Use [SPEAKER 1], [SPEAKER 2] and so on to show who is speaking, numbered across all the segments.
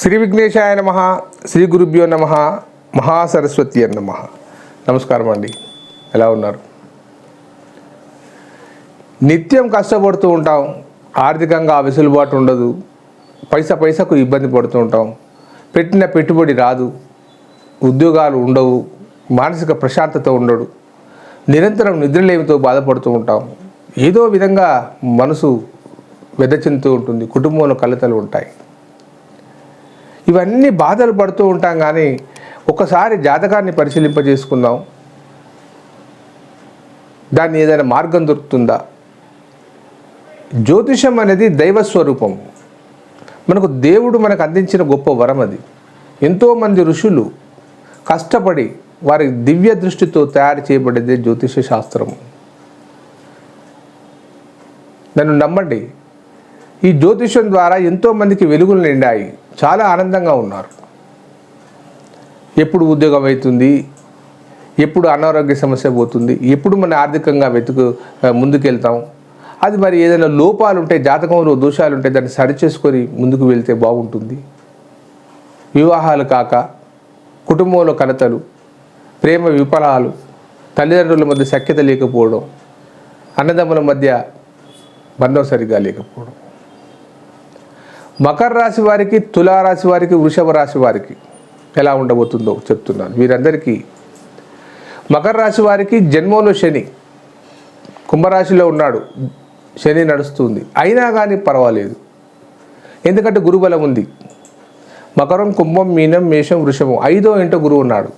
[SPEAKER 1] శ్రీ విఘ్నేశాయ నమ శ్రీ గురుభ్యో నమ మహాసరస్వతి అని నమ. నమస్కారం అండి. ఎలా ఉన్నారు? నిత్యం కష్టపడుతూ ఉంటాం. ఆర్థికంగా వెసులుబాటు ఉండదు. పైసా పైసకు ఇబ్బంది పడుతూ ఉంటాం. పెట్టిన పెట్టుబడి రాదు. ఉద్యోగాలు ఉండవు. మానసిక ప్రశాంతత ఉండడు. నిరంతరం నిద్రలేమితో బాధపడుతూ ఉంటాం. ఏదో విధంగా మనసు వెదచెందుతూ ఉంటుంది. కుటుంబంలో కలతలు ఉంటాయి. ఇవన్నీ బాధలు పడుతూ ఉంటాం కానీ ఒకసారి జాతకాన్ని పరిశీలింపజేసుకుందాం. దాన్ని ఏదైనా మార్గం దొరుకుతుందా? జ్యోతిషం అనేది దైవ స్వరూపం. మనకు దేవుడు మనకు అందించిన గొప్ప వరం అది. ఎంతోమంది ఋషులు కష్టపడి వారి దివ్య దృష్టితో తయారు చేయబడింది జ్యోతిష శాస్త్రం నన్ను నమ్మండి ఈ జ్యోతిష్యం ద్వారా ఎంతోమందికి వెలుగులు నిండాయి. చాలా ఆనందంగా ఉన్నారు. ఎప్పుడు ఉద్యోగం అవుతుంది? ఎప్పుడు అనారోగ్య సమస్య పోతుంది? ఎప్పుడు మన ఆర్థికంగా వెతుకు ముందుకెళ్తాం? అది మరి ఏదైనా లోపాలు ఉంటే జాతకంలో దోషాలు ఉంటే దాన్ని సరిచేసుకొని ముందుకు వెళ్తే బాగుంటుంది. వివాహాలు కాక కుటుంబంలో కలతలు ప్రేమ విఫలాలు తల్లిదండ్రుల మధ్య సఖ్యత లేకపోవడం అన్నదమ్ముల మధ్య బంధం సరిగా లేకపోవడం. మకర రాశి వారికి తులారాశి వారికి వృషభ రాశి వారికి ఎలా ఉండబోతుందో చెప్తున్నాను వీరందరికీ. మకర రాశి వారికి జన్మంలో శని కుంభరాశిలో ఉన్నాడు శని నడుస్తుంది. అయినా కానీ పర్వాలేదు. ఎందుకంటే గురుబలం ఉంది. మకరం కుంభం మీనం మేషం వృషభం ఐదో ఇంట గురువు ఉన్నాడు.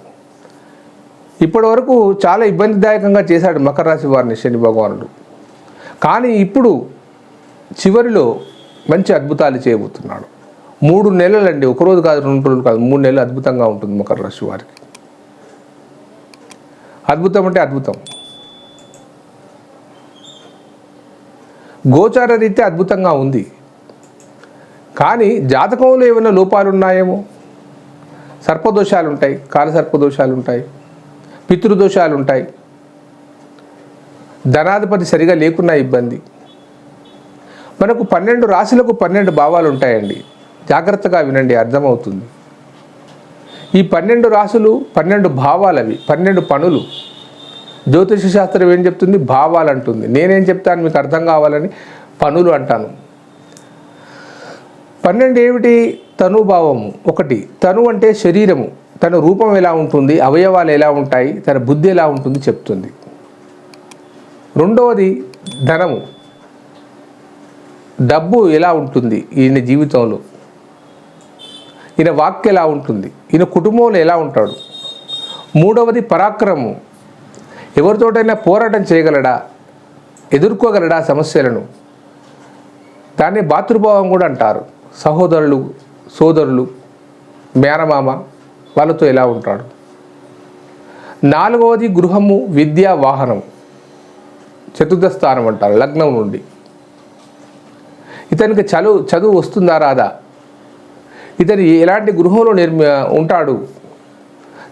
[SPEAKER 1] ఇప్పటి వరకు చాలా ఇబ్బందిదాయకంగా చేశాడు మకర రాశి వారిని శని భగవానుడు. కానీ ఇప్పుడు చివరిలో మంచి అద్భుతాలు చేయబోతున్నాడు. మూడు నెలలండి ఒకరోజు కాదు రెండు రోజులు కాదు మూడు నెలలు అద్భుతంగా ఉంటుంది మకర రాశి వారికి. అద్భుతం అంటే అద్భుతం. గోచార రీత్యా అద్భుతంగా ఉంది. కానీ జాతకంలో ఏమైనా లోపాలు ఉన్నాయేమో? సర్పదోషాలు ఉంటాయి కాలసర్పదోషాలు ఉంటాయి పితృదోషాలు ఉంటాయి. ధనాధిపతి సరిగా లేకున్నా ఇబ్బంది. మనకు పన్నెండు రాశులకు పన్నెండు భావాలు ఉంటాయండి. జాగ్రత్తగా వినండి అర్థమవుతుంది. ఈ పన్నెండు రాశులు పన్నెండు భావాలు అవి పన్నెండు పనులు. జ్యోతిష శాస్త్రం ఏం చెప్తుంది? భావాలు అంటుంది నేనేం చెప్తాను? మీకు అర్థం కావాలని పనులు అంటాను. పన్నెండు ఏమిటి? తనుభావము. ఒకటి తను అంటే శరీరము. తన రూపం ఎలా ఉంటుంది? అవయవాలు ఎలా ఉంటాయి? తన బుద్ధి ఎలా ఉంటుంది? చెప్తుంది. రెండవది ధనము. డబ్బు ఎలా ఉంటుంది ఈయన జీవితంలో? ఈయన వాక్య ఎలా ఉంటుంది? ఈయన కుటుంబంలో ఎలా ఉంటాడు? మూడవది పరాక్రమం. ఎవరితోటైనా పోరాటం చేయగలడా? ఎదుర్కోగలడా సమస్యలను? దాన్ని భాతృభావం కూడా అంటారు. సహోదరులు సోదరులు మేనమామ వాళ్ళతో ఎలా ఉంటాడు? నాలుగవది గృహము విద్యా వాహనం. చతుర్థ స్థానం అంటారు లగ్నం నుండి. ఇతనికి చదువు చదువు వస్తుందా రాదా? ఇతను ఎలాంటి గృహంలో నిర్మి ఉంటాడు?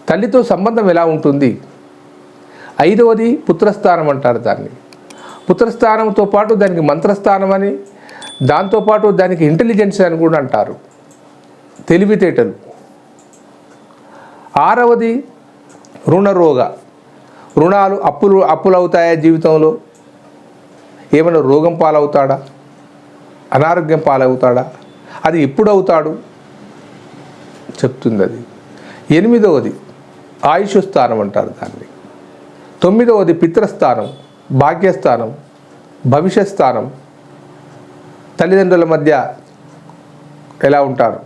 [SPEAKER 1] తల్లితో సంబంధం ఎలా ఉంటుంది? ఐదవది పుత్రస్థానం అంటారు దాన్ని. పుత్రస్థానంతో పాటు దానికి మంత్రస్థానం అని దాంతోపాటు దానికి ఇంటెలిజెన్స్ అని కూడా అంటారు. తెలివితేటలు. ఆరవది రుణరోగ రుణాలు అప్పులు అప్పులు అవుతాయా జీవితంలో? ఏమైనా రోగం పాలవుతాడా? అనారోగ్యం పాలవుతాడా? అది ఎప్పుడు అవుతాడు చెప్తుంది అది. ఎనిమిదవది ఆయుష్ స్థానం అంటారు దాన్ని. తొమ్మిదవది పిత్రస్థానం భాగ్యస్థానం భవిష్యత్ స్థానం తల్లిదండ్రుల మధ్య ఎలా ఉంటారు?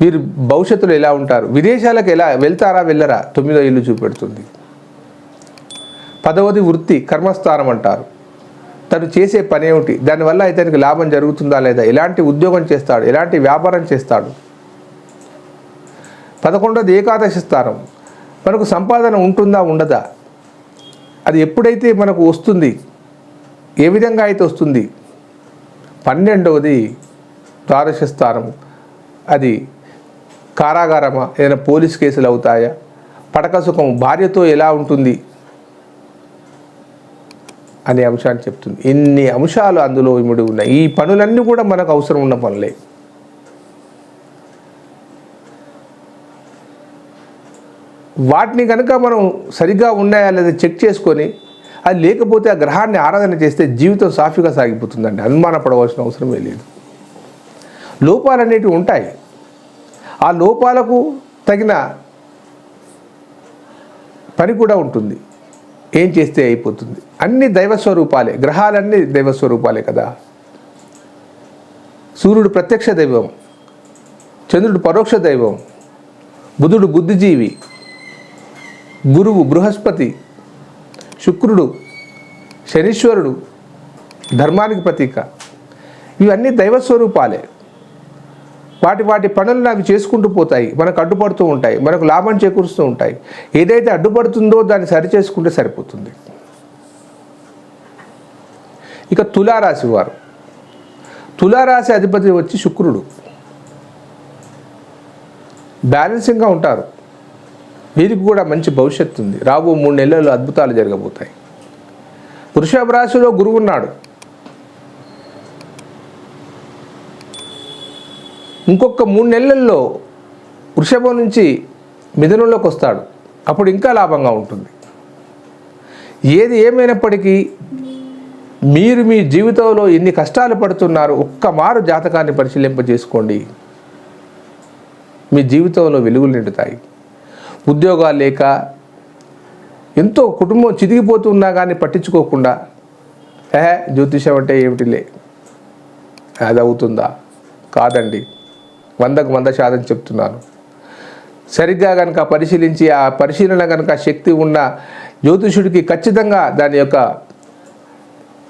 [SPEAKER 1] వీరు భవిష్యత్తులో ఎలా ఉంటారు? విదేశాలకు ఎలా వెళ్తారా వెళ్ళరా? తొమ్మిదో ఇల్లు చూపెడుతుంది. పదవది వృత్తి కర్మస్థానం అంటారు. తను చేసే పని ఏమిటి? దానివల్ల ఇతనికి లాభం జరుగుతుందా లేదా? ఎలాంటి ఉద్యోగం చేస్తాడు? ఎలాంటి వ్యాపారం చేస్తాడు? పదకొండవది ఏకాదశి స్థానం. మనకు సంపాదన ఉంటుందా ఉండదా? అది ఎప్పుడైతే మనకు వస్తుంది ఏ విధంగా అయితే వస్తుంది? పన్నెండవది ద్వాదశ స్థానం. అది కారాగారమా? ఏదైనా పోలీస్ కేసులు అవుతాయా? పడక సుఖం భార్యతో ఎలా ఉంటుంది? అనే అంశాన్ని చెప్తుంది. ఇన్ని అంశాలు అందులో ఇముడి ఉన్నాయి? ఈ పనులన్నీ కూడా మనకు అవసరం ఉన్న పనులే. వాటిని కనుక మనం సరిగ్గా ఉన్నాయా లేదా చెక్ చేసుకొని అది లేకపోతే ఆ గ్రహాన్ని ఆరాధన చేస్తే జీవితం సాఫీగా సాగిపోతుందండి. అనుమానపడవలసిన అవసరమే లేదు. లోపాలు అనేటివి ఉంటాయి. ఆ లోపాలకు తగిన పని కూడా ఉంటుంది. ఏం చేస్తే అయిపోతుంది? అన్ని దైవ స్వరూపాలే. గ్రహాలన్నీ దైవ స్వరూపాలే కదా. సూర్యుడు ప్రత్యక్ష దైవం. చంద్రుడు పరోక్ష దైవం. బుధుడు బుద్ధిజీవి. గురువు బృహస్పతి. శుక్రుడు శనీశ్వరుడు. ధర్మానికి ప్రతీక. ఇవన్నీ దైవ స్వరూపాలే. వాటి వాటి పనులను అవి చేసుకుంటూ పోతాయి. మనకు అడ్డుపడుతూ ఉంటాయి. మనకు లాభం చేకూరుస్తూ ఉంటాయి. ఏదైతే అడ్డుపడుతుందో దాన్ని సరి చేసుకుంటే సరిపోతుంది. ఇక తులారాశి వారు. తులారాశి అధిపతి వచ్చి శుక్రుడు. బ్యాలెన్సింగ్గా ఉంటారు. వీరికి కూడా మంచి భవిష్యత్తు ఉంది. రాబో మూడు నెలల్లో అద్భుతాలు జరగబోతాయి. వృషభ రాశిలో గురువు ఇంకొక మూడు నెలల్లో వృషభం నుంచి మిథునంలోకి వస్తాడు. అప్పుడు ఇంకా లాభంగా ఉంటుంది. ఏది ఏమైనప్పటికీ మీరు మీ జీవితంలో ఎన్ని కష్టాలు పడుతున్నారు ఒక్క మారు జాతకాన్ని పరిశీలింప చేసుకోండి మీ జీవితంలో వెలుగులు నిండుతాయి. ఉద్యోగాలు లేక ఎంతో కుటుంబం చితికిపోతున్నా కానీ పట్టించుకోకుండా ఏ జ్యోతిషం అంటే ఏమిటిలే? అది అవుతుందా? కాదండి. వందకు వంద శాతం చెప్తున్నాను. సరిగ్గా కనుక పరిశీలించి ఆ పరిశీలన కనుక శక్తి ఉన్న జ్యోతిషుడికి ఖచ్చితంగా దాని యొక్క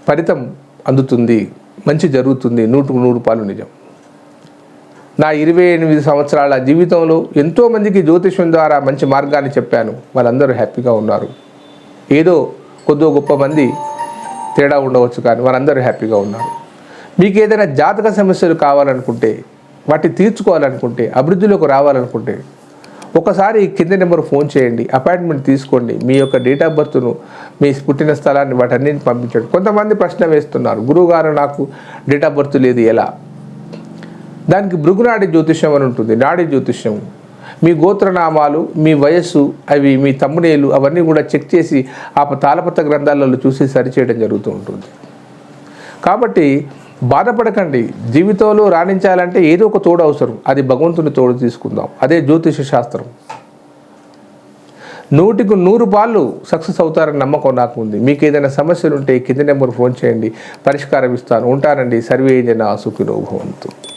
[SPEAKER 1] ఫలితం అందుతుంది. మంచి జరుగుతుంది. నూటుకు నూరు పాలు నిజం. నా ఇరవై ఎనిమిది సంవత్సరాల జీవితంలో ఎంతోమందికి జ్యోతిష్యం ద్వారా మంచి మార్గాన్ని చెప్పాను. వాళ్ళందరూ హ్యాపీగా ఉన్నారు. ఏదో కొద్దో గొప్ప మంది తేడా ఉండవచ్చు కానీ వాళ్ళందరూ హ్యాపీగా ఉన్నారు. మీకు ఏదైనా జాతక సమస్యలు కావాలనుకుంటే వాటిని తీర్చుకోవాలనుకుంటే అభివృద్ధిలోకి రావాలనుకుంటే ఒకసారి కింద నెంబర్ ఫోన్ చేయండి అపాయింట్మెంట్ తీసుకోండి మీ యొక్క డేట్ ఆఫ్ బర్త్ను మీ పుట్టిన స్థలాన్ని వాటన్నిటిని పంపించండి. కొంతమంది ప్రశ్న వేస్తున్నారు గురువుగారు నాకు డేట్ ఆఫ్ బర్త్ లేదు ఎలా? దానికి భృగునాడి జ్యోతిష్యం అని ఉంటుంది నాడి జ్యోతిష్యం. మీ గోత్రనామాలు మీ వయస్సు అవి మీ తమ్మునేలు అవన్నీ కూడా చెక్ చేసి ఆ తాళపత్ర గ్రంథాలలో చూసి సరిచేయడం జరుగుతూ ఉంటుంది. కాబట్టి బాధపడకండి. జీవితంలో రాణించాలంటే ఏదో ఒక తోడు అవసరం. అది భగవంతుని తోడు తీసుకుందాం. అదే జ్యోతిష శాస్త్రం. నూటికి నూరు పాళ్ళు సక్సెస్ అవుతారని నమ్మకం నాకు ఉంది. మీకు ఏదైనా సమస్యలు ఉంటే కింద నెంబర్ ఫోన్ చేయండి. పరిష్కారం ఇస్తాను. ఉంటానండి. సర్వే జన సుఖినో భవంతు.